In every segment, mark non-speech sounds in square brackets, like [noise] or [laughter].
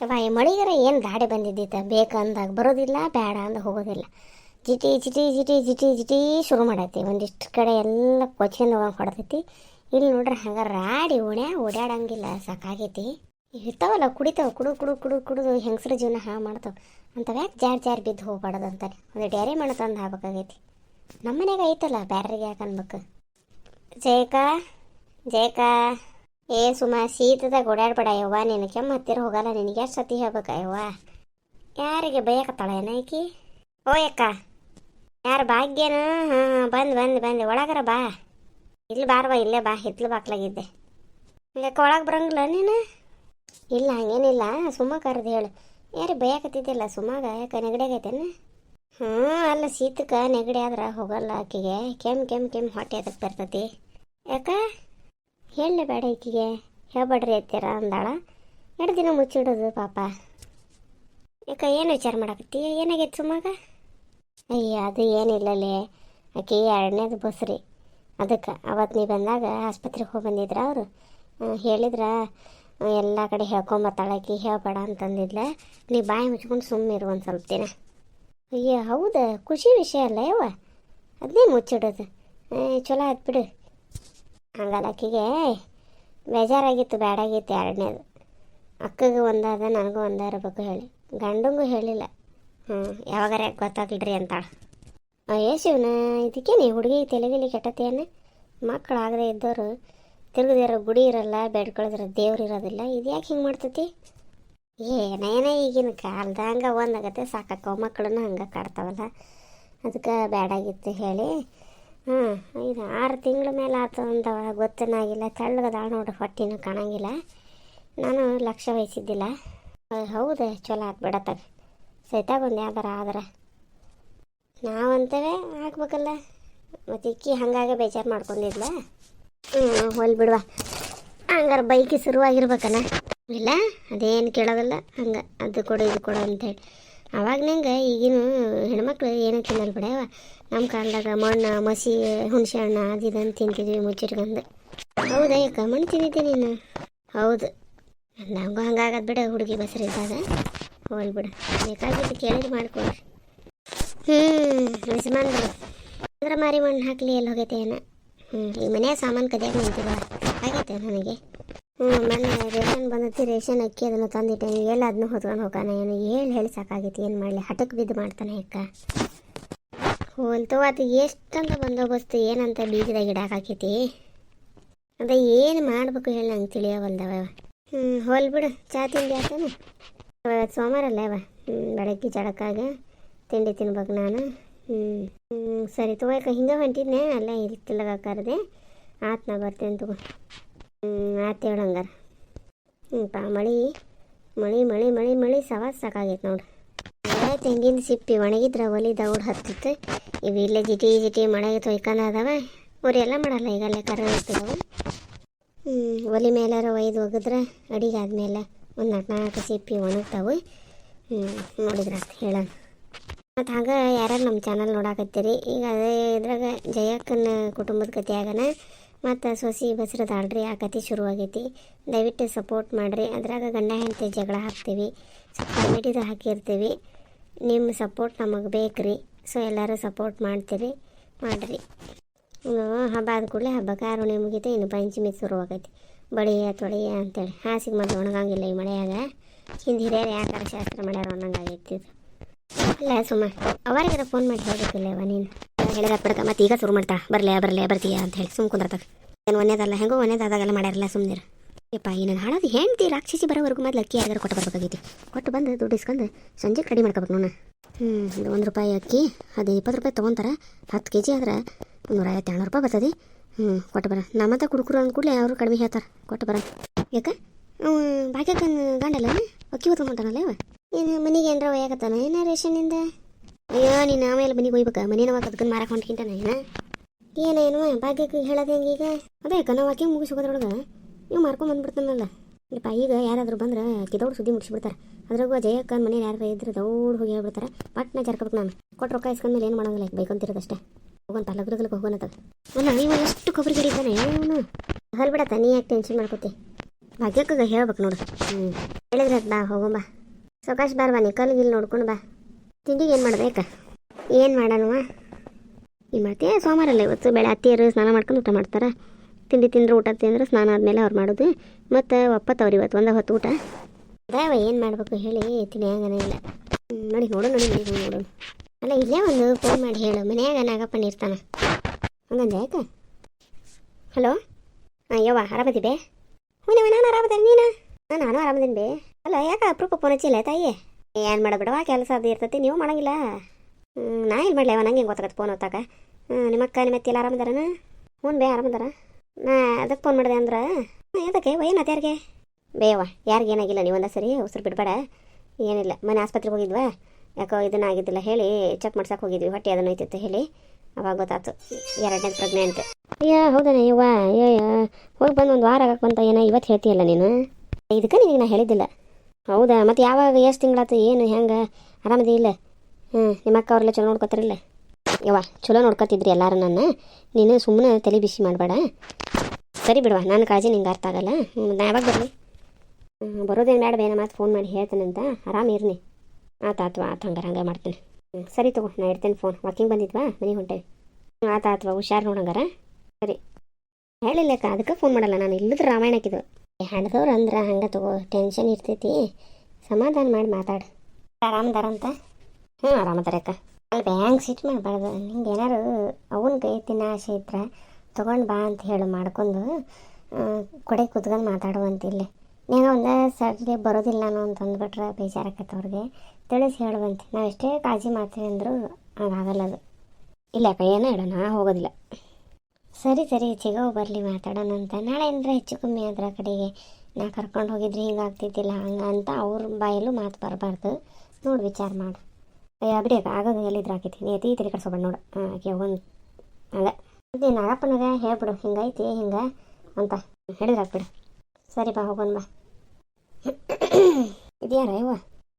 ಬಾಯಿ ಮಳಿಗರ ಏನು ಗಾಡಿ ಬಂದಿದ್ದಿತ್ತ ಬೇಕಂದಾಗ ಬರೋದಿಲ್ಲ ಬೇಡ ಅಂದ ಹೋಗೋದಿಲ್ಲ. ಜಿಟಿ ಜಿಟಿ ಜಿಟಿ ಜಿಟಿ ಜಿಟಿ ಶುರು ಮಾಡೈತಿ. ಒಂದಿಷ್ಟು ಕಡೆ ಎಲ್ಲ ಕೊಚ್ಕೊಂಡು ಹೋಗಂಗೆ ಹೊಡೆದೈತಿ. ಇಲ್ಲಿ ನೋಡ್ರಿ ಹಂಗೆ ರಾಡಿ ಓಣ್ಯಾ ಓಡಾಡಂಗಿಲ್ಲ ಸಾಕಾಗೈತಿ. ಇರ್ತಾವಲ್ಲ, ಕುಡಿತಾವ, ಕುಡು ಕುಡು ಕುಡು ಕುಡಿದು ಹೆಂಗಸ್ರ ಜೀವನ ಹಾಳು ಮಾಡ್ತಾವೆ. ಅಂಥವು ಯಾಕೆ ಜಾರ್ ಜಾರ್ ಬಿದ್ದು ಹೋಗ್ಬಾರ್ದು ಅಂತಾನೆ. ಒಂದು ಡೇರೆ ಮಣ್ಣು ತಂದು ಹಾಕ್ಬೇಕಾಗೈತಿ. ನಮ್ಮ ಮನೆಗೆ ಐತಲ್ಲ ಬ್ಯಾರ್ರಿಗೆ ಯಾಕೆ ಅನ್ಬೇಕು? ಜಯಕ ಜಯಕ. ಏ ಸುಮಾ ಶೀತದಾಗ ಓಡಾಡ್ಬೇಡ ಯವ್ವ. ನಿನ್ನ ಕೆಮ್ಮ ಹತ್ತಿರ ಹೋಗಲ್ಲ, ನಿನಗೆ ಎಷ್ಟು ಸತಿ ಹೇಳ್ಬೇಕ ಯವ್ವ? ಯಾರಿಗೆ ಬೈಯಕತ್ತಾಳ ಏನೈಕಿ ಓ ಯಕ್ಕ ಯಾರು ಭಾಗ್ಯನ? ಹಾಂ ಬಂದು ಬಂದು ಬಂದು. ಒಳಗರ ಬಾ. ಇಲ್ಲಿ ಬಾರವ, ಇಲ್ಲೇ ಬಾ. ಹಿತ್ಲು ಬಾಕ್ಲಾಗಿದ್ದೆ. ಯಾಕೆ ಒಳಗೆ ಬರಂಗಿಲ್ಲ ನೀನು? ಇಲ್ಲ, ಹಂಗೇನಿಲ್ಲ. ಸುಮ್ಮ ಕರೆದು ಹೇಳು. ಯಾರು ಬೈಯಕತ್ತಿದ್ದಿಲ್ಲ ಸುಮಾಗ? ಯಾಕೆ ನೆಗಡಿ ಆಗೈತೇನ ಹ್ಞೂ, ಅಲ್ಲ ಶೀತಕ್ಕೆ ನೆಗಡಿ ಆದ್ರೆ ಹೋಗಲ್ಲ ಆಕೆಗೆ. ಕೆಮ್ಮು ಕೆಮ್ಮು ಕೆಮ್ಮು ಹೊಟ್ಟೆ ಅದಕ್ಕೆ ಬರ್ತತಿ? ಯಾಕ? ಹೇಳಲೇ ಬೇಡ ಈಕಿಗೆ? ಹೇಳ್ಬೇಡ್ರಿ ಅತ್ತೀರ ಅಂದಾಳ. ಎರಡು ದಿನ ಮುಚ್ಚಿಡೋದು ಪಾಪ. ಯಾಕ, ಏನು ವಿಚಾರ ಮಾಡಕತ್ತಿ? ಏನಾಗೈತೆ ಸುಮ್ಮಗ? ಅಯ್ಯ, ಅದು ಏನಿಲ್ಲಲೇ. ಆಕೆ ಎರಡನೇದು ಬಸ್ರಿ. ಅದಕ್ಕೆ ಅವತ್ತು ನೀ ಬಂದಾಗ ಆಸ್ಪತ್ರೆಗೆ ಹೋಗಿ ಬಂದಿದ್ರ ಅವರು. ಹೇಳಿದ್ರ ಎಲ್ಲ ಕಡೆ ಹೇಳ್ಕೊಂಬತ್ತಾಳಕಿ ಹೇಳ್ಬೇಡ ಅಂತಂದಿದ್ಲ. ನೀ ಬಾಯಿ ಮುಚ್ಕೊಂಡು ಸುಮ್ಮನಿರು ಒಂದು ಸ್ವಲ್ಪ ದಿನ. ಅಯ್ಯ, ಹೌದಾ? ಖುಷಿ ವಿಷಯ ಅಲ್ಲ ಯವ್ವ. ಅದನ್ನೇ ಮುಚ್ಚಿಡೋದು? ಚಲೋ ಆಯ್ತು ಬಿಡು. ಹಂಗಲ್ಲ ಅಕ್ಕಿಗೆ ಬೇಜಾರಾಗಿತ್ತು ಬೇಡಾಗಿತ್ತು ಎರಡನೇದು. ಅಕ್ಕಗೆ ಒಂದಾದ ನನಗೂ ಒಂದ ಇರಬೇಕು ಹೇಳಿ. ಗಂಡಂಗೂ ಹೇಳಿಲ್ಲ. ಹ್ಞೂ ಯಾವಾಗಾರ ಗೊತ್ತಾಗ್ಲಿಡ್ರಿ ಅಂತಾಳ. ಅಯ್ಯೋ ಶಿವನ ಇದಕ್ಕೆ ನೀ ಹುಡುಗಿ ತಲೆಗಿಲಿ ಕೆಟ್ಟತೇನೆ ಮಕ್ಕಳಾಗದೆ ಇದ್ದವರು ತಿರುಗದಿರೋ ಗುಡಿ ಇರಲ್ಲ ಬೇಡ್ಕೊಳ್ಳೋದಿರೋ ದೇವ್ರು ಇರೋದಿಲ್ಲ ಇದು ಯಾಕೆ ಹಿಂಗೆ ಮಾಡ್ತತಿ? ಏನೇನ ಈಗಿನ ಕಾಲದಂಗೆ ಒಂದಾಗತ್ತೆ ಸಾಕಕ್ಕ. ಮಕ್ಕಳನ್ನ ಹಂಗೆ ಕಾಡ್ತಾವಲ್ಲ. ಅದಕ್ಕೆ ಬೇಡಾಗಿತ್ತು ಹೇಳಿ. ಹಾಂ ಇದು ಆರು ತಿಂಗಳ ಮೇಲೆ ಆತು ಅಂತ ಗೊತ್ತನಾಗಿಲ್ಲ ತೆಳ್ಳಗದಾಳ ನೋಡಿ ಹೊಟ್ಟಿನೂ ಕಾಣಂಗಿಲ್ಲ. ನಾನು ಲಕ್ಷ್ಯ ವಹಿಸಿದ್ದಿಲ್ಲ. ಹೌದು, ಚಲೋ ಆತು ಬಿಡತ್ತಾಗ ಸೈತಾಗ ಒಂದು ಯಾವ್ದಾರ ಆದ್ರೆ. ನಾವಂತವೇ ಹಾಕ್ಬೇಕಲ್ಲ ಮತ್ತು ಇಕ್ಕಿ ಹಂಗಾಗೆ ಬೇಜಾರು ಮಾಡ್ಕೊಂಡಿದ್ಲ. ಹ್ಞೂ ಹೊಲ್ ಬಿಡುವ. ಹಂಗಾರೆ ಬೈಕಿ ಶುರುವಾಗಿರ್ಬೇಕಲ್ಲ ಇಲ್ಲ, ಅದೇನು ಕೇಳೋದಲ್ಲ. ಹಂಗೆ, ಅದು ಕೊಡು, ಇದು ಕೊಡು ಅಂತೇಳಿ. ಅವಾಗ ನಂಗೆ ಈಗಿನ ಹೆಣ್ಮಕ್ಳು ಏನೂ ತಿನ್ನಲ್ಲ ಬಿಡವ ನಮ್ಮ ಕಾಲದಾಗ ಮಣ್ಣು, ಮಸಿ, ಹುಣಸೆ ಹಣ್ಣು, ಅದು ಇದು ಅಂತ ತಿಂತಿದ್ವಿ ಮುಚ್ಚಿಟ್ಕೊಂಡು. ಹೌದಾ ಯಾಕ ಮಣ್ಣು ತಿಂದಿದ್ದೆ ನೀನು? ಹೌದು. ನಮಗೂ ಹಂಗಾಗದ್ ಬಿಡ, ಹುಡುಗಿ ಬಸರಿದ್ದಾಗ ಹೋಲ್ ಬಿಡು. ಬೇಕಾಗಿದ್ದು ಕೇಳಿದ್ರೆ ಮಾಡ್ಕೊಳ್ರಿ ಹ್ಞೂ ಬಿಡು ಅಂದ್ರೆ ಮಾರಿ ಮಣ್ಣು ಹಾಕ್ಲಿ, ಎಲ್ಲಿ ಹೋಗೈತೆ ಏನ? ಹ್ಞೂ ಈ ಮನೆಯ ಸಾಮಾನು ಕದಿಯಾಗ ನಿಂತಿಲ್ಲ ಆಗೈತೆ ನನಗೆ. ಹ್ಞೂ ರೇಷನ್ ಬಂದತಿ, ರೇಷನ್ ಅಕ್ಕಿ ಅದನ್ನು ತಂದಿಟ್ಟೆ. ಎಲ್ಲ ಅದನ್ನು ಹೊತ್ಕೊಂಡು ಹೋಗಾನ ಏನು ಹೇಳಿ ಹೇಳಿ ಸಾಕಾಗೈತಿ, ಏನು ಮಾಡಲಿ? ಹಠಕ್ಕೆ ಬಿದ್ದು ಮಾಡ್ತಾನೆ ಅಕ್ಕ. ಹೋಲ್ತು ಅದು ಎಷ್ಟಂತ ಬಂದೋಬಸ್ತು, ಏನಂತ ಬೀಜದಾಗ ಗಿಡ ಹಾಕೈತಿ? ಅದ ಏನು ಮಾಡಬೇಕು ಹೇಳಿ ನಂಗೆ ತಿಳಿಯವಲ್ದವ. ಹ್ಞೂ ಹೋಲ್ ಬಿಡು, ಚಾ ತಿಂಡಿ ಇವತ್ತು ಸೋಮವಾರ ಅಲ್ಲ ಅವ? ಹ್ಞೂ ಬೆಳಗ್ಗೆ ಜಡಕ್ಕಾಗ ತಿಂಡಿ ತಿನ್ಬೇಕು ನಾನು. ಹ್ಞೂ ಸರಿ ತಗೋಯಕ ಹಿಂಗೆ ಹೊಂಟಿದ್ನೆ, ಅಲ್ಲೇ ಇರ್ತಿಲ್ಲಗ ಕರೆದೆ ಆತ್ನ ಬರ್ತೇನೆ ತಗೋ. ಆತ್ ಹಂಗಾರೆ. ಹ್ಞೂ ಪಾ, ಮಳಿ ಮಳಿ ಮಳಿ, ಮಳೆ ಮಳೆ, ಸವಾಸ್ ಸಾಕಾಗೈತೆ ಅದೇ ತೆಂಗಿನ ಸಿಪ್ಪಿ ಒಣಗಿದ್ರೆ ಒಲಿ ದೌಡ್ ಹತ್ತಿತ್ತು ಇವು ಇಲ್ಲೇ ಜಿಟಿ ಜಿಟಿ ಮಳೆಗೆ ತೊಯ್ಕೊಂಡು ಅದಾವ ಅವ್ರು ಎಲ್ಲ ಮಾಡಲ್ಲ ಈಗ ಅಲ್ಲೇ ಕರ ಹ್ಞೂ ಒಲಿ ಮೇಲಾರ ಒಯ್ದು ಒಗಿದ್ರೆ ಅಡಿಗೆ ಆದಮೇಲೆ ಒಂದು ನಾಲ್ಕು ನಾಲ್ಕು ಸಿಪ್ಪಿ ಒಣಗ್ತಾವೆ. ಹ್ಞೂ ಅಂತ ಹೇಳೋಣ ಮತ್ತು ಹಾಗೆ ಯಾರು ನಮ್ಮ ಚಾನಲ್ ನೋಡಾಕತ್ತೀರಿ? ಈಗ ಅದೇ ಇದ್ರಾಗ ಜಯಕ್ಕನ ಕುಟುಂಬದ ಕತೆ ಆಗನ. ಮತ್ತು ಸೊಸಿ ಬಸ್ರದಾಳ್ರಿ ಆ ಕತೆ ಶುರುವಾಗೈತಿ. ದಯವಿಟ್ಟು ಸಪೋರ್ಟ್ ಮಾಡಿರಿ. ಅದ್ರಾಗ ಗಂಡ ಹೆಂಡತಿ ಜಗಳ ಹಾಕ್ತೀವಿ. ಕಾಮಿಡಿದು ಹಾಕಿರ್ತೀವಿ. ನಿಮ್ಮ ಸಪೋರ್ಟ್ ನಮಗೆ ಬೇಕು ರೀ ಸೊ ಎಲ್ಲರೂ ಸಪೋರ್ಟ್ ಮಾಡ್ತೀರಿ. ಮಾಡಿರಿ. ಹಬ್ಬ ಆದ ಕೂಡಲೇ ಹಬ್ಬ ಕಾರು ಮುಗಿತು ಇನ್ನು ಪಂಚಮಿ ಶುರುವಾಗೈತಿ. ಬಳಿಯ, ತೊಳೆಯ ಅಂತೇಳಿ. ಹಾಸಿಗೆ ಮಾಡಿ ಒಣಗಂಗಿಲ್ಲ ಈ ಮಳೆಯಾಗ. ಹಿಂದೆ ಹಿರಿಯರು ಯಾಕಾರ ಶಾಸ್ತ್ರ ಮಾಡ್ಯಾರ ಅನ್ನಂಗಾಗೈತಿ ಇದು ಇಲ್ಲ ಸುಮ್ಮ ಅವರಿಗಾರ ಫೋನ್ ಮಾಡಿ ಹೇಳ್ಬೇಕಿಲ್ಲ ಅವ ನೀನು. ಹೇಳಿದ ಬಿಡಕ ಮತ್ತೆ ಈಗ ಶುರು ಮಾಡ್ತಾ ಬರಲೇ ಬರಲೇ, ಬರ್ತೀಯಾ ಅಂತ ಹೇಳಿ ಸುಮ್ ಕುಂದ್ರತಾಗ ಏನು ಒಂದೇದಲ್ಲ ಹೆಂಗೋ ಒಂದೇದಾದಾಗೆಲ್ಲ ಮಾಡ್ಯಾರಲ್ಲ ಸುಮ್ಮನೆ ಯಪ್ಪ, ಈ ನಾನು ಹೆಂಡ್ತಿ ರಾಕ್ಷಸಿ ಬರೋವರೆಗೂ ಮೊದಲು ಅಕ್ಕಿ ಆದರೆ ಕೊಟ್ಟು ಬರ್ಬೇಕಾಗೈತಿ. ಕೊಟ್ಟು ಬಂದು ದುಡ್ಡು ಇಸ್ಕೊಂಡು ಸಂಜೆ ರೆಡಿ ಮಾಡ್ಕೋಬೇಕು ನೋಣ ಹ್ಞೂ ಇದು ಒಂದು ರೂಪಾಯಿ ಅಕ್ಕಿ, ಅದು ಇಪ್ಪತ್ತು ರೂಪಾಯಿ ತೊಗೊಂತಾರೆ. ಹತ್ತು ಕೆ ಜಿ ಆದ್ರೆ ನೂರ ಐವತ್ತು ಏಳ್ನೂರು ರೂಪಾಯಿ ಬರ್ತದೆ. ಹ್ಞೂ ಕೊಟ್ಟು ಬರ. ನಮ್ಮತ್ತ ಕುಡುಕರು ಅಂದ್ಕೂಡಲೇ ಅವರು ಕಡಿಮೆ ಹೇಳ್ತಾರೆ. ಕೊಟ್ಟು ಬರ. ಯಾಕೆ? ಅವ ಭಾಗ್ಯಕ್ಕನ ಗಂಡಲ್ಲ ಅಕ್ಕಿ ಹೊತ್ಕೊಂಬಂತಾನಲ್ಲ ಇವ? ಏನು ಮನೆಗೆ ಏನಾರ ಒಯ್ಯಾಕತ್ತಾನ? ಏನ ರೇಷನ್ನಿಂದ? ಅಯ್ಯೋ, ನೀನು ಆಮೇಲೆ ಮನೆಗೆ ಒಯ್ಬೇಕ ಮನೇನ ಅದಕ್ಕನ್ನು ಮಾರಕ್ಕೆ ಹೊಂಟ್ಕಿಂತಾನೆ ಏನ? ಏನೇನು ಭಾಗ್ಯಕ್ಕೆ ಹೇಳೋದು ಹೆಂಗೆ ಈಗ? ಅದೇ ಅಕ್ಕ, ನಾವು ಹಾಕಿ ಮುಗಿಸಿ ಹೋಗೋದ್ರೊಳಗೆ ನೀವು ಮಾರ್ಕೊಂಡ್ ಬಂದ್ಬಿಡ್ತಾನಲ್ಲ. ಇಲ್ಲಪ್ಪ ಈಗ ಯಾರಾದರೂ ಬಂದ್ರೆ ಕಿದೋಡು ಸುದ್ದಿ ಮುಗಿಸ್ಬಿಡ್ತಾರೆ. ಅದ್ರಾಗೂ ಜಯಕ್ಕನ ಮನೇಲಿ ಯಾರು ಇದ್ರೆ ದೌಡ್ ಹೋಗಿ ಹೇಳ್ಬಿಡ್ತಾರೆ. ಪಟ್ನ ಜರ್ಕೋಬೇಕು ನಾನು. ಕೊಟ್ಟು ರೊಕ್ಕ ಇಸ್ಕೊಂಡ್ಮೇಲೆ ಏನು ಮಾಡೋಂಗಿಲ್ಲ ಬೈಕೊಂತಿರೋದಷ್ಟೇ ಹೋಗಂತ ಲಗ್ರಗಲ್ಗೆ ಹೋಗೋಣತ್ತ ಅಲ್ಲ ಇವ ಎಷ್ಟು ಕೊಬ್ಬರಿ ಗಿಡ ಇದ್ದಾನೆ ಇವನು ಹಲ್ ಬಿಡತ್ತ ನೀ ಯಾಕೆ ಟೆನ್ಷನ್ ಮಾಡ್ಕೋತಿ? ಭಾಗ್ಯಕ್ಕಗ ಹೇಳ್ಬೇಕು ನೋಡು. ಹ್ಞೂ ಹೇಳಿದ್ರೆ ಬಾ ಹೋಗೋಣ ಬಾ. ಸೌಕಾಶ್ ಬಾರ್ ಬಾ ನಿಕಲ್ ಗಿಲ್ ನೋಡ್ಕೊಂಡು ಬಾ. ತಿಂಡಿಗೆ ಏನು ಮಾಡಬೇಕ ಏನು ಮಾಡೋಣವ ಈ ಮಾಡ್ತೀಯ? ಸೋಮವಾರ ಅಲ್ಲ ಇವತ್ತು. ಬೆಳೆ ಅತ್ತಿಯರು ಸ್ನಾನ ಮಾಡ್ಕೊಂಡು ಊಟ ಮಾಡ್ತಾರೆ. ತಿಂಡಿ ತಿಂದ್ರೆ, ಊಟ ತಿಂದ್ರೆ, ಸ್ನಾನ ಆದಮೇಲೆ ಅವ್ರು ಮಾಡೋದು. ಮತ್ತು ಒಪ್ಪತ್ತವ್ರು ಇವತ್ತು ಒಂದು ಹೊತ್ತು ಊಟ. ಅದಾವ, ಏನು ಮಾಡಬೇಕು ಹೇಳಿ ತಿನ್ನಿ ಹಂಗನೇ ಇಲ್ಲ. ನೋಡಿ ನೋಡು, ನೋಡಿ ನೋಡಿ, ನೋಡು ಅಲ್ಲ, ಇಲ್ಲೇ ಒಂದು ಫೋನ್ ಮಾಡಿ ಹೇಳು. ಮನ್ಯಾಗ ನಾಗಪ್ಪನ ಇರ್ತಾನೆ. ಹಂಗಂದೆ ಆಯ್ತಾ? ಹಲೋ? ಹಾಂ, ಯವ್ವ, ಆರಾಮದಿ ಬೇ? ಹ್ಞೂ ನಾನು ಆರಾಮದೇನೆ ನೀನು? ನಾನು ಆರಾಮದೇನೆ ಬೇ. ಅಲ್ಲ, ಯಾಕೆ ಅಪ್ರೂಪ ಫೋನ್ ಹಚ್ಚಿಲ್ಲ ಏನು ಮಾಡಬೇಡವಾ ಕೆಲಸ ಅದು ಇರ್ತೈತಿ, ನೀವು ಮಾಡಂಗಿಲ್ಲ. ನಾ ಏನು ಮಾಡಲಿ ಅವನಂಗೆ ಹೆಂಗೆ ಗೊತ್ತಾಗತ್ತೆ ಫೋನ್ ಹೊತ್ತಾಗ ನಿಮ್ಮ ಅಕ್ಕ, ನಿಮ್ಮ ಅತ್ತಿ ಎಲ್ಲ ಆರಾಮದಾರನ ಹ್ಞೂ ಬೇ ಆರಾಮದಾರ ನಾ ಅದಕ್ಕೆ ಫೋನ್ ಮಾಡಿದೆ ಅಂದ್ರೆ ಅದಕ್ಕೆ ಏನಾತ ಯಾರಿಗೆ? ಬೇವ ಯಾರಿಗೆ ಏನಾಗಿಲ್ಲ, ನೀವು ಒಂದ ಸರಿ ಉಸಿರು ಬಿಡಬೇಡ. ಏನಿಲ್ಲ, ಮನೆ ಆಸ್ಪತ್ರೆಗೆ ಹೋಗಿದ್ವಾ? ಯಾಕೋ ಇದನ್ನ ಆಗಿದ್ದಿಲ್ಲ ಹೇಳಿ ಚೆಕ್ ಮಾಡ್ಸಕ್ಕೆ ಹೋಗಿದ್ವಿ, ಹೊಟ್ಟೆ ಅದನ್ನ ಐತಿತ್ತು ಹೇಳಿ. ಅವಾಗ ಗೊತ್ತಾಯ್ತು ಎರಡನೇ ಪ್ರೆಗ್ನೆಂಟ್ ಅಯ್ಯೋ ಹೌದಣ್ಣ ಯವ್ವ ಅಯ್ಯೋ ಹೋಗಿ ಬಂದು ಒಂದು ವಾರ ಆಗಕ್ಕೆ ಬಂತ ಏನೋ ಇವತ್ತು ಹೇಳ್ತೀಯಲ್ಲ ನೀನು? ಇದಕ್ಕೆ ನಿನಗೆ ನಾ ಹೇಳಿದ್ದಿಲ್ಲ. ಹೌದಾ? ಮತ್ತು ಯಾವಾಗ ಎಷ್ಟು ತಿಂಗಳಾತು ಏನು? ಹೆಂಗೆ? ಆರಾಮದಿ ಇಲ್ಲ? ಹ್ಞೂ ನಿಮ್ಮ ಅಕ್ಕ ಅವರೆಲ್ಲ ಚಲೋ ನೋಡ್ಕೊತಾರಿಲ್ಲ ಯವ್ವ, ಚಲೋ ನೋಡ್ಕೊತಿದ್ರಿ ಎಲ್ಲರೂ ನನ್ನ. ನೀನು ಸುಮ್ಮನೆ ತಲೆ ಬಿಸಿ ಮಾಡಬೇಡ. ಸರಿ ಬಿಡುವ ನನ್ನ ಕಾಳಜಿ ನಿಂಗೆ ಅರ್ಥ ಆಗಲ್ಲ. ನಾ ಯಾವಾಗ ಬರಲಿ? ಬರೋದೇನು ಬೇಡ ಬೇನ ಮಾತು ಫೋನ್ ಮಾಡಿ ಹೇಳ್ತೇನಂತ ಆರಾಮ ಇರ್ನಿ. ಆತ ಆತ್ವ ಆತ, ಹಂಗಾರೆ ಹಂಗೆ ಮಾಡ್ತೀನಿ. ಹ್ಞೂ ಸರಿ ತಗೋ, ನಾ ಇಡ್ತೇನೆ ಫೋನ್ ವಾಕಿಂಗ್ ಬಂದಿದ್ವಾ? ಮನೆಗೆ ಹೊಂಟೆ ಹ್ಞೂ ಆತ ಆತ್ವ ಹುಷಾರು ನೋಡಂಗಾರ ಸರಿ. ಹೇಳಿಲ್ಲಕ್ಕ, ಅದಕ್ಕೆ ಫೋನ್ ಮಾಡಲ್ಲ ನಾನು. ಇಲ್ಲದ್ರೆ ರಾಮಾಯಣಕ್ಕಿದು ಹಣದವ್ರು ಅಂದ್ರೆ ಹಂಗೆ ತಗೋ ಟೆನ್ಷನ್ ಇರ್ತೈತಿ. ಸಮಾಧಾನ ಮಾಡಿ ಮಾತಾಡು. ಆರಾಮದಾರಂತ ಹ್ಞೂ ಆರಾಮದಾರಕ್ಕ ಅಲ್ಲಿ ಬ್ಯಾಂಕ್ ಸಿಟ್ ಮಾಡಬಾರ್ದು. ನಿಂಗೆ ಏನಾರು ಅವನ ಕೈ ತಿನ್ನೋ ಆಸೆ ಇದ್ರೆ ತೊಗೊಂಡು ಬಾ ಅಂತ ಹೇಳು, ಮಾಡ್ಕೊಂಡು ಕೊಡೆ ಕುತ್ಕೊಂಡು ಮಾತಾಡುವಂತಿಲ್ಲ ನೀನು ಒಂದು ಸರ್ಗೆ ಬರೋದಿಲ್ಲ ನಾನು ಅಂತ ಅಂದ್ಬಿಟ್ರೆ ಬೇಜಾರಾಕತ್ತೆ ಅವ್ರಿಗೆ. ತಿಳಿಸಿ ಹೇಳುವಂತೆ. ನಾವು ಎಷ್ಟೇ ಕಾಳಜಿ ಮಾಡ್ತೀವಿ ಅಂದರೂ ಹಂಗಾಗಲ್ಲ ಅದು. ಇಲ್ಲ ಅಕ್ಕ, ಏನೋ ಹೇಳೋಣ, ಹೋಗೋದಿಲ್ಲ. ಸರಿ ಸರಿ ಚಿಗವ್ ಬರಲಿ, ಮಾತಾಡೋಣ ಅಂತ. ನಾಳೆ ಏನಾರ ಹೆಚ್ಚು ಕಮ್ಮಿ ಅದರ ಕಡೆಗೆ ನಾ ಕರ್ಕೊಂಡು ಹೋಗಿದ್ರೆ ಹಿಂಗೆ ಆಗ್ತಿದ್ದಿಲ್ಲ, ಹಂಗೆ ಅಂತ ಅವ್ರ ಬಾಯಲ್ಲೂ ಮಾತು ಬರಬಾರ್ದು. ನೋಡಿ ವಿಚಾರ ಮಾಡು. ಅಯ್ಯ ಬಿಡಿ ಆಗೋದು ಎಲ್ಲಿದ್ರೆ ಆಕೈತಿ ನೀ ಅತಿ ತಲೆ ಕಟ್ಸೋಬೇಡ ನೋಡು. ಆಕೆ ಒಂದು ಹಂಗೆ ಅದೇ. ನಾಗಪ್ಪನಾಗ ಹೇಳ್ಬಿಡು. ಹಿಂಗೈತಿ ಹಿಂಗೆ ಅಂತ ಹೇಳಿದ್ರೆ ಹಾಕ್ಬಿಡು. ಸರಿ, ಬಾ ಹೋಗೋಣ ಬಾ. [coughs] ಇದ್ಯಾರ ಇವ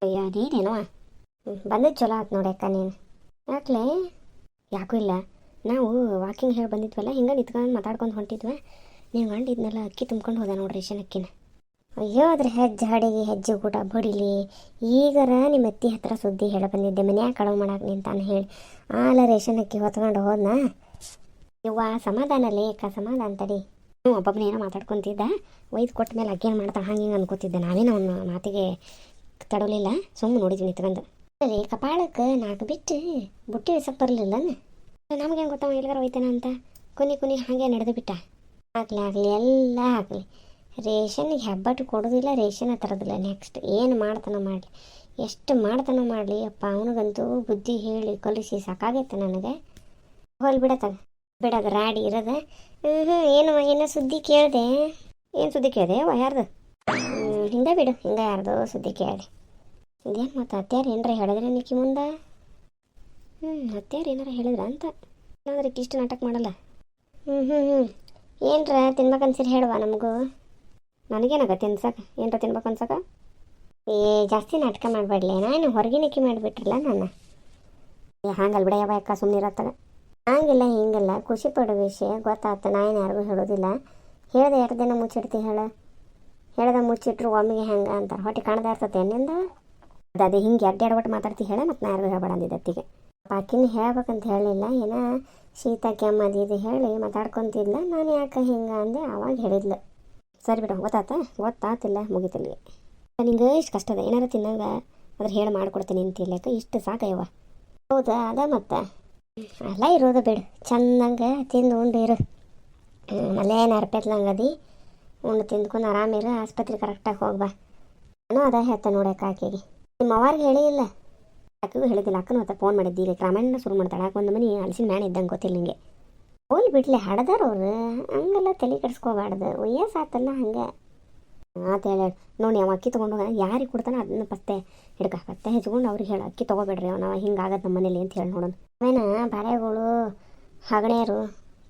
ಅಯ್ಯ ನೀನೇನವ ಬಂದಿದ್ದು ಚಲೋ ಆಯ್ತು ನೋಡಿ ಅಕ್ಕ ನೀನು. ಯಾಕಲೇ? ಯಾಕೂ ಇಲ್ಲ. ನಾವು ವಾಕಿಂಗ್ ಹೇಳಿ ಬಂದಿದ್ವಲ್ಲ ಹಿಂಗೆ ನಿಂತ್ಕೊಂಡು ಮಾತಾಡ್ಕೊಂಡು ಹೊಂಟಿದ್ವಿ. ನೀವು ಗಂಡಿದ್ನೆಲ್ಲ ಅಕ್ಕಿ ತುಂಬ್ಕೊಂಡು ಹೋದ ನೋಡ್ರಿ ರೇಷನ್ ಅಕ್ಕಿನ. ಅಯ್ಯೋ ಅದ್ರ ಹೆಜ್ಜೆ, ಅಡಿಗೆ, ಹೆಜ್ಜೆ ಊಟ, ಬಡಿಲಿ. ಈಗರ ನಿಮ್ಮ ಅತ್ತಿ ಹತ್ರ ಸುದ್ದಿ ಹೇಳಿ ಬಂದಿದ್ದೆ, ಮನ್ಯಾಗ ಕಳವು ಮಾಡಕ್ಕೆ ನಿಂತಾನೆ ಹೇಳಿ. ಆಲ ರೇಷನ್ ಅಕ್ಕಿ ಹೊತ್ಕೊಂಡು ಹೋದ್ನಾ? ಇವ್ವ ಸಮಾಧಾನ ಲೇಖ ಸಮಾಧಾನ ತಡಿ. ಹ್ಞೂ ಒಬ್ಬೊಬ್ಬನ ಏನೋ ಮಾತಾಡ್ಕೊತಿದ್ದ. ಒಯ್ದು ಕೊಟ್ಟ ಮೇಲೆ ಏನು ಮಾಡ್ತಾ ಹಂಗೆ ಹಿಂಗೆ ಅನ್ಕೋತಿದ್ದೆ. ನಾವೇನು ಅವನ ಮಾತಿಗೆ ತಡಲಿಲ್ಲ ಸುಮ್ಮನೆ ನೋಡಿದ್ವಿ ನಿಂತ್ಕೊಂಡು. ಸರಿ ಕಪಾಳಕ್ಕೆ ನಾಲ್ಕು ಬಿಟ್ಟು ಬುಟ್ಟಿ ಇಳ್ಸಕ್ಕೆ ಬರಲಿಲ್ಲ ನಮ್ಗೆ ಹೆಂಗೆ ಗೊತ್ತಾವ ಎಲ್ಲಿಗಾರ ಹೋಯ್ತಾನ ಅಂತ? ಕುನಿ ಕುನಿ ಹಾಗೆ ನಡೆದು ಬಿಟ್ಟ. ಆಗಲಿ ಆಗಲಿ, ಎಲ್ಲ ಆಗಲಿ. ರೇಷನ್ಗೆ ಹೆಬ್ಬಟ್ಟು ಕೊಡೋದಿಲ್ಲ, ರೇಷನ್ ತರೋದಿಲ್ಲ. ನೆಕ್ಸ್ಟ್ ಏನು ಮಾಡ್ತಾನೋ ಮಾಡಲಿ. ಎಷ್ಟು ಮಾಡ್ತಾನೋ ಮಾಡಲಿ. ಅಪ್ಪ ಅವನಿಗಂತೂ ಬುದ್ಧಿ ಹೇಳಿ ಕಲಿಸಿ ಸಾಕಾಗೈತೆ ನನಗೆ. ಹೋಲ್ ಬಿಡತ್ತಾಗ ಬಿಡೋದು ರಾಡಿ ಇರೋದ. ಹ್ಞೂ ಏನು ಏನು ಸುದ್ದಿ ಕೇಳಿದೆ? ಏನು ಸುದ್ದಿ ಕೇಳಿದೆ? ವ ಯಾರ್ದು? ಹಿಂಗೆ ಬಿಡು. ಹಿಂಗೆ ಯಾರ್ದು ಸುದ್ದಿ ಕೇಳಿ. ಇದೇನು ಮತ್ತು ಅತ್ಯಾರು ಏನಾರ, ಹೇಳಿದ್ರೆ ನಿಕ್ಕಿ ಮುಂದೆ? ಹ್ಞೂ ಅತ್ಯಾರು ಏನಾರ ಹೇಳಿದ್ರ ಅಂತ. ಏನಾದ್ರೆ ಇಷ್ಟು ನಾಟಕ ಮಾಡಲ್ಲ. ಹ್ಞೂ ಹ್ಞೂ ಹ್ಞೂ ಏನರ ತಿನ್ಬೇಕನ್ಸಿರಿ ಹೇಳುವ ನಮಗೂ. ನನಗೇನಾಗ ತಿನ್ಸಕ್ಕೆ ಏನರ ತಿನ್ಬೇಕು ಅನ್ಸಕ? ಏ, ಜಾಸ್ತಿ ನಾಟಕ ಮಾಡಬೇಡ್ಲಿ. ನಾನು ಹೊರಗಿನಕ್ಕಿ ಮಾಡಿಬಿಟ್ರಲ್ಲ ನಾನು ಏ, ಹಾಗಲ್ಲ ಬಿಡ ಯಾವ ಅಕ್ಕ ಸುಮ್ಮನೆ ಇರತ್ತಾಗ ಹಂಗಿಲ್ಲ, ಹಿಂಗಿಲ್ಲ. ಖುಷಿ ಪಡೋ ವಿಷಯ ಗೊತ್ತಾಗ್ತ ನಾ ಏನು ಯಾರಿಗೂ ಹೇಳೋದಿಲ್ಲ. ಹೇಳ್ದೆ ಎರಡು ದಿನ ಮುಚ್ಚಿಡ್ತಿ ಹೇಳ. ಹೇಳ್ದೆ ಮುಚ್ಚಿಟ್ರು ಒಮ್ಮೆಗೆ ಹೆಂಗೆ ಅಂತ. ಹೊಟ್ಟೆ ಕಾಣದೇ ಇರ್ತತೆ ನಿಂದ? ಅದು ಅದು ಹಿಂಗೆ ಅಡ್ಡಾಡ್ಬಿಟ್ಟು ಮಾತಾಡ್ತಿ ಹೇಳ ಮತ್ತು ನಾ ಯಾರಿಗೂ ಹೇಳ್ಬೇಡ ಅಂದಿದ್ದೆ ಅತ್ತಿಗೆ. ಆಕಿನ ಹೇಳ್ಬೇಕಂತ ಹೇಳಲಿಲ್ಲ ಏನೋ ಶೀತ ಕೆಮ್ಮು ಅದು ಇದು ಹೇಳಿ ಮಾತಾಡ್ಕೊತಿದ್ಲ ನಾನು ಯಾಕೆ ಹಿಂಗೆ ಅಂದೆ ಅವಾಗ ಹೇಳಿದ್ಲು. ಸರಿ ಬಿಡು, ಗೊತ್ತಾತ? ಗೊತ್ತಾತಿಲ್ಲ ಮುಗಿತೀನಿ ನಿಂಗೆ ಇಷ್ಟು ಕಷ್ಟ ಅದ? ಏನಾರ ತಿನ್ನಂಗ ಅದ್ರ ಹೇಳಿ ಮಾಡ್ಕೊಡ್ತೀನಿ ಅಂತಿಲ್ಲಕ ಇಷ್ಟು ಸಾಕಯ್ಯವ ಹೌದಾ? ಅದ ಮತ್ತೆ? ಅಲ್ಲ, ಇರೋದು ಬಿಡು. ಚಂದಂಗೆ ತಿಂದು ಉಂಡು ಇರು. ಮಲೇ ನರ್ಪೆತ್ಲಂಗದಿ ಉಂಡು ತಿಂದ್ಕೊಂಡು ಆರಾಮಿರು ಆಸ್ಪತ್ರೆ ಕರೆಕ್ಟಾಗಿ ಹೋಗ್ಬಾ ನಾನು ಅದ ಹೇಳ್ತಾ ನೋಡಕ್ಕೆ ಆಕೆಗೆ. ನಿಮ್ಮ ಅವ್ರಿಗೆ ಹೇಳಿಲ್ಲ. ಅಕ್ಕಗೂ ಹೇಳಿದ್ದಿಲ್ಲ. ಅಕ್ಕನ ಮತ್ತೆ ಫೋನ್ ಮಾಡಿದ್ದಿ. ಈಗ ಕ್ರಮಣ್ಣ ಶುರು ಮಾಡ್ತಾಳೆ. ಅಕ್ಕ ಒಂದು ಮನೆ ಅಲಸಿನ ಮ್ಯಾಣ ಇದ್ದಂಗೆ ಗೊತ್ತಿಲ್ಲ ನಿಂಗೆ. ಹೋಲ್ ಬಿಡ್ಲಿ, ಹಡದಾರ ಅವ್ರು. ಹಂಗೆಲ್ಲ ತಲೆ ಕೆಡಿಸ್ಕೋಬಾರ್ದು. ವಯಸ್ಸಾತಲ್ಲ ಹಂಗೆ. ಆತ ಹೇಳಿ ನೋಡಿ ಅವ ಅಕ್ಕಿ ತೊಗೊಂಡು ಯಾರಿಗೆ ಕೊಡ್ತಾನೆ ಅದನ್ನ ಪತ್ತೆ ಹಿಡ್ಕ. ಪತ್ತೆ ಹೆಚ್ಕೊಂಡು ಅವ್ರಿಗೆ ಹೇಳಿ. ಅಕ್ಕಿ ತೊಗೋಬೇಡ್ರಿ ಹಿಂಗೆ ಹಿಂಗಾಗತ್ತೆ ನಮ್ಮ ಮನೇಲಿ ಅಂತ ಹೇಳಿ ನೋಡೋಣ. ಅವೇನ ಬಾಳೆಗಳು ಹಗಣೆಯರು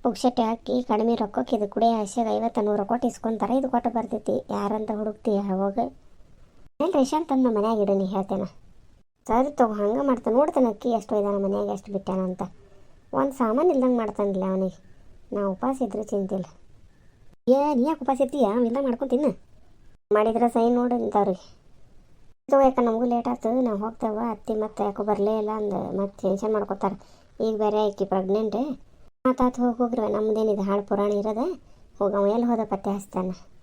ಪುಕ್ಷಟೆ ಹಾಕಿ ಕಡಿಮೆ ರೊಕ್ಕಕ್ಕೆ ಇದು ಕುಡಿಯೋ ಆಸೆಗೆ ಐವತ್ತು ನೂರು ಕೊಟ್ಟು ಇಸ್ಕೊಂತಾರೆ. ಇದು ಕೊಟ್ಟು ಬರ್ತೈತಿ. ಯಾರಂತ ಹುಡುಕ್ತಿ ಹೋಗಿ. ಏನು ರೇಷನ್ ತಂದು ಮನ್ಯಾಗ ನೀ ಹೇಳ್ತೇನೆ. ಸರಿ ತಗೋ, ಹಂಗೆ ಮಾಡ್ತಾನೆ. ನೋಡ್ತಾನೆ ಅಕ್ಕಿ ಎಷ್ಟು ಒಯ್ದಾನ ಮನ್ಯಾಗ, ಎಷ್ಟು ಬಿಟ್ಟಾನ ಅಂತ. ಒಂದು ಸಾಮಾನು ಇಲ್ದಂಗೆ ಮಾಡ್ತಾನಿಲ್ಲ ಅವನಿಗೆ. ನಾ ಉಪವಾಸ ಇದ್ರೆ ಚಿಂತಿಲ್ಲ. ಏ, ನೀ ಯಾಕೆ ಉಪವಾಸ ಇರ್ತೀಯ? ಅವೆಲ್ಲ ಮಾಡ್ಕೊಂಡು ತಿನ್ನು. ಮಾಡಿದ್ರೆ ಸೈ ನೋಡಿ ಇಂಥವ್ರಿಗೆ. ಇದು ಯಾಕೆ, ನಮಗೂ ಲೇಟ್ ಆಗ್ತದೆ ನಾವು ಹೋಗ್ತೇವೆ. ಅತ್ತಿ ಮತ್ತೆ ಯಾಕೋ ಬರಲೇ ಇಲ್ಲ ಅಂದು. ಮತ್ತೆ ಟೆನ್ಷನ್ ಮಾಡ್ಕೊತಾರೆ. ಈಗ ಬೇರೆ ಆಕಿ ಪ್ರೆಗ್ನೆಂಟ್ ಮಾತಾತು ಹೋಗಿ ಹೋಗ್ರಿ. ನಮ್ದೇನಿದೆ, ಹಾಳು ಪುರಾಣ ಇರೋದೆ. ಹೋಗವ ಎಲ್ಲಿ ಹೋದ ಪತ್ತೆ ಹಚ್ತಾನೆ.